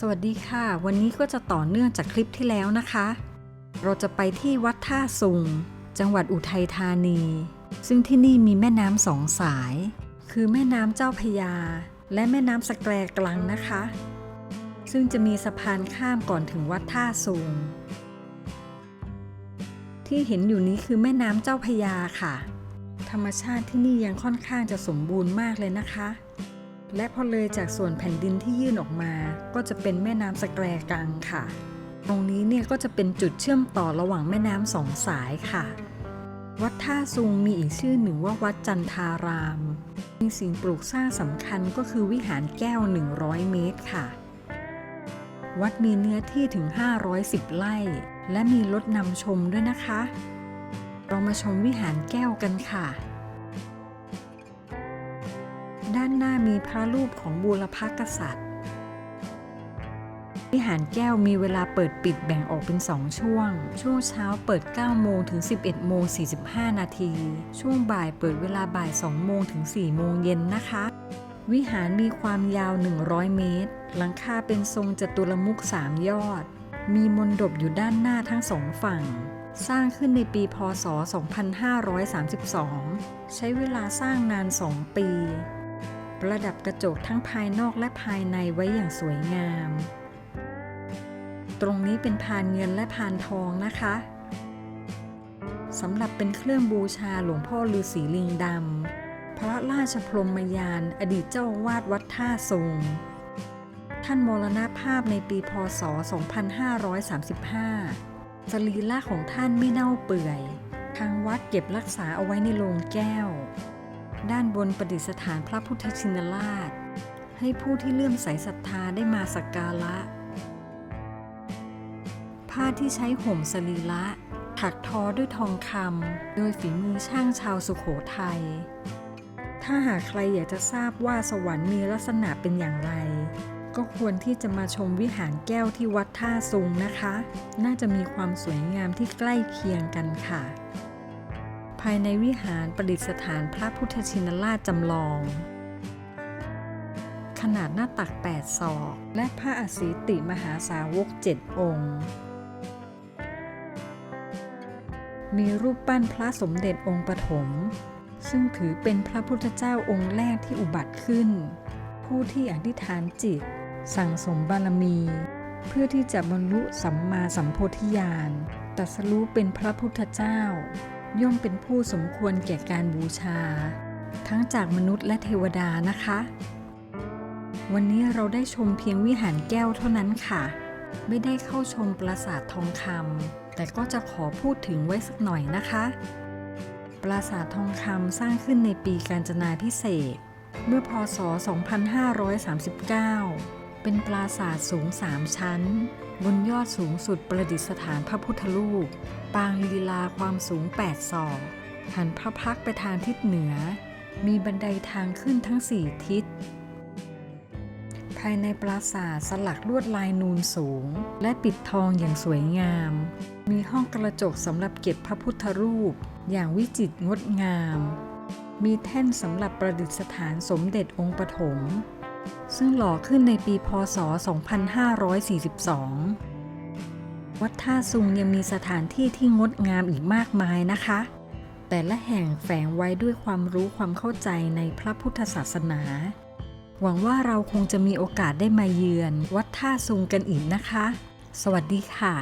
สวัสดีค่ะ วันนี้ก็จะต่อเนื่องจากคลิปที่แล้วนะคะ เราจะไปที่วัดท่าสุง จังหวัดอุทัยธานี ซึ่งที่นี่มีแม่น้ำสองสาย คือแม่น้ำเจ้าพยา และแม่น้ำสแกรกลังนะคะ ซึ่งจะมีสะพานข้ามก่อนถึงวัดท่าสุง ที่เห็นอยู่นี้คือแม่น้ำเจ้าพยาค่ะ ธรรมชาติที่นี่ยังค่อนข้างจะสมบูรณ์มากเลยนะคะ และพอเลยจากส่วนแผ่นดินที่ยื่นออกมา ก็จะเป็นแม่น้ำสแกรกังค่ะ ตรงนี้เนี่ยก็จะเป็นจุดเชื่อมต่อระหว่างแม่น้ำสองสายค่ะ วัดท่าซุงมีอีกชื่อหนึ่งว่าวัดจันทาราม มีสิ่งปลูกสร้างสำคัญก็คือวิหารแก้ว 100 เมตรค่ะ วัดมีเนื้อที่ถึง 510 ไร่ และมีรถนำชมด้วยนะคะ เรามาชมวิหารแก้วกันค่ะ ด้านหน้ามีพระรูปของบูรพกษัตริย์วิหารแก้วมีเวลาเปิดปิดแบ่งออกเป็น 2 ช่วง ช่วงเช้าเปิด 9 โมงถึง 11 โมง 45 นาที ช่วงบ่ายเปิดเวลาบ่าย 2 โมงถึง 4 โมงเย็นนะคะ วิหารมีความยาว 100 เมตร หลังคาเป็นทรงจัตุรมุข 3 ยอด มีมนดบอยู่ด้านหน้าทั้งสองฝั่ง สร้างขึ้นในปีพศ 2532 ใช้เวลาสร้างนาน 2 ปี ประดับกระจกทั้งภายนอกและภายในไว้อย่างสวยงาม ตรงนี้เป็นพานเงินและพานทองนะคะสำหรับเป็นเครื่องบูชาหลวงพ่อฤาษีลิงดำพระราชพรหมยานอดีตเจ้าอาวาดวัดท่าทรงท่านมรณภาพในปีพศ 2535 สรีระของท่านไม่เน่าเปื่อย ทางวัดเก็บรักษาเอาไว้ในโลงแก้ว ด้านบนประดิษฐานพระพุทธชินราช ให้ผู้ที่เลื่อมใสศรัทธาได้มาสักการะ ผ้าที่ใช้ห่มสรีระถักทอด้วยทองคำโดยฝีมือช่างชาวสุขโขทัย ถ้าหากใครอยากจะทราบว่าสวรรค์มีลักษณะเป็นอย่างไร ก็ควรที่จะมาชมวิหารแก้วที่วัดท่าซุงนะคะ น่าจะมีความสวยงามที่ใกล้เคียงกันค่ะ ภายในวิหารประดิษฐานพระพุทธชินราชจำลอง ขนาดหน้าตัก 8 ศอก และพระอสีติมหาสาวก 7 องค์ มีรูปปั้นพระสมเด็จองค์ปฐม ซึ่งถือเป็นพระพุทธเจ้าองค์แรกที่อุบัติขึ้น ผู้ที่อธิษฐานจิต สั่งสมบารมี เพื่อที่จะบรรลุสัมมาสัมโพธิญาณตรัสรู้เป็นพระพุทธเจ้า ย่อมเป็นผู้สมควรแก่การบูชา ทั้งจากมนุษย์และเทวดานะคะ วันนี้เราได้ชมเพียงวิหารแก้วเท่านั้นค่ะ ไม่ได้เข้าชมปราสาททองคำแต่ก็จะขอพูดถึงไว้สักหน่อยนะคะ ปราสาททองคำสร้างขึ้นในปีการจนาพิเศษ เมื่อพศ 2539 เป็นปราสาทสูง3ชั้น บนยอดสูงสุดประดิษฐานพระพุทธรูป ปางลีลาความสูง 8 ศอก หันพระพักไปทางทิศเหนือ มีบันไดทางขึ้นทั้ง4ทิศ ภายในปราสาทสลักลวดลายนูนสูง และปิดทองอย่างสวยงาม มีห้องกระจกสำหรับเก็บพระพุทธรูป อย่างวิจิตรงดงาม มีแท่นสำหรับประดิษฐานสมเด็จองค์ปฐม ซึ่งหล่อขึ้นในปีพศ 2542 วัดท่าซุงยังมีสถานที่ที่งดงามอีกมากมายนะคะ แต่ละแห่งแฝงไว้ด้วยความรู้ความเข้าใจในพระพุทธศาสนา หวังว่าเราคงจะมีโอกาสได้มาเยือนวัดท่าซุงกันอีกนะคะ สวัสดีค่ะ